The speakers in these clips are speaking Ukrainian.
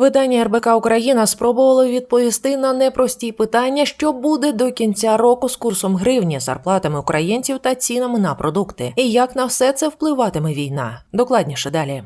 Видання РБК Україна спробувало відповісти на непрості питання, що буде до кінця року з курсом гривні, зарплатами українців та цінами на продукти, і як на все це впливатиме війна. Докладніше далі.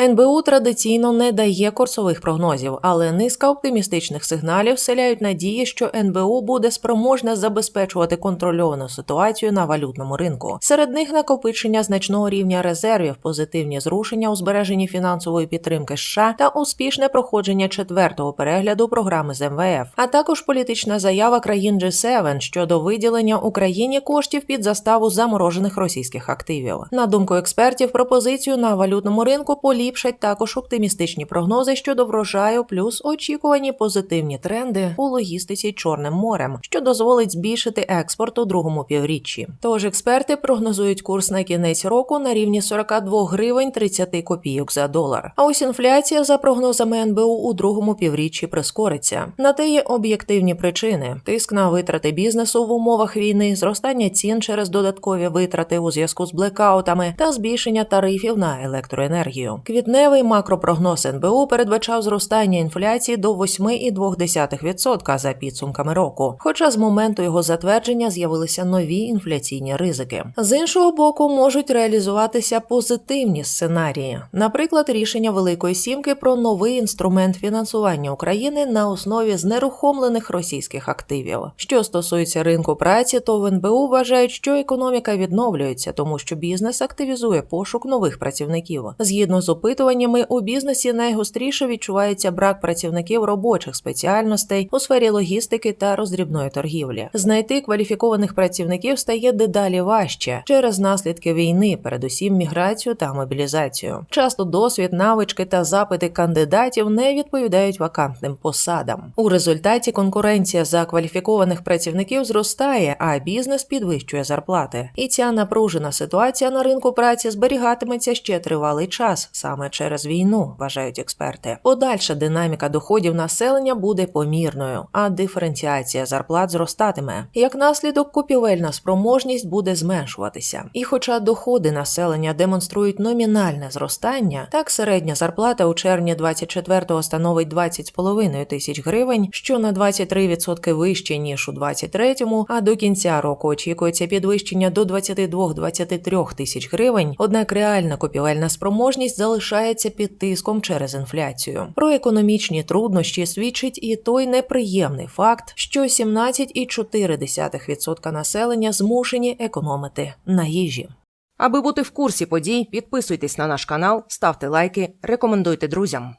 НБУ традиційно не дає курсових прогнозів, але низка оптимістичних сигналів вселяють надії, що НБУ буде спроможна забезпечувати контрольовану ситуацію на валютному ринку. Серед них накопичення значного рівня резервів, позитивні зрушення у збереженні фінансової підтримки США та успішне проходження четвертого перегляду програми з МВФ, а також політична заява країн G7 щодо виділення Україні коштів під заставу заморожених російських активів. На думку експертів, пропозицію на валютному ринку поліпшать також оптимістичні прогнози щодо врожаю, плюс очікувані позитивні тренди у логістиці Чорним морем, що дозволить збільшити експорт у другому півріччі. Тож експерти прогнозують курс на кінець року на рівні 42 гривень 30 копійок за долар. А ось інфляція, за прогнозами НБУ, у другому півріччі прискориться. На те є об'єктивні причини: тиск на витрати бізнесу в умовах війни, зростання цін через додаткові витрати у зв'язку з блекаутами та збільшення тарифів на електроенергію. Квітневий макропрогноз НБУ передбачав зростання інфляції до 8,2% за підсумками року. Хоча з моменту його затвердження з'явилися нові інфляційні ризики. З іншого боку, можуть реалізуватися позитивні сценарії, наприклад, рішення Великої Сімки про новий інструмент фінансування України на основі знерухомлених російських активів. Що стосується ринку праці, то в НБУ вважають, що економіка відновлюється, тому що бізнес активізує пошук нових працівників. Згідно з опитуваннями, у бізнесі найгостріше відчувається брак працівників робочих спеціальностей у сфері логістики та роздрібної торгівлі. Знайти кваліфікованих працівників стає дедалі важче через наслідки війни, передусім міграцію та мобілізацію. Часто досвід, навички та запити кандидатів не відповідають вакантним посадам. У результаті конкуренція за кваліфікованих працівників зростає, а бізнес підвищує зарплати. І ця напружена ситуація на ринку праці зберігатиметься ще тривалий час саме через війну, вважають експерти. Подальша динаміка доходів населення буде помірною, а диференціація зарплат зростатиме. Як наслідок, купівельна спроможність буде зменшуватися. І хоча доходи населення демонструють номінальне зростання, так середня зарплата у червні 24-го становить 20,5 тисяч гривень, що на 23% вище ніж у 23-му, а до кінця року очікується підвищення до 22-23 тисяч гривень. Однак реальна купівельна спроможність залишається під тиском через інфляцію. Про економічні труднощі свідчить і той неприємний факт, що 17,4% населення змушені економити на їжі. Аби бути в курсі подій, підписуйтесь на наш канал, ставте лайки, рекомендуйте друзям.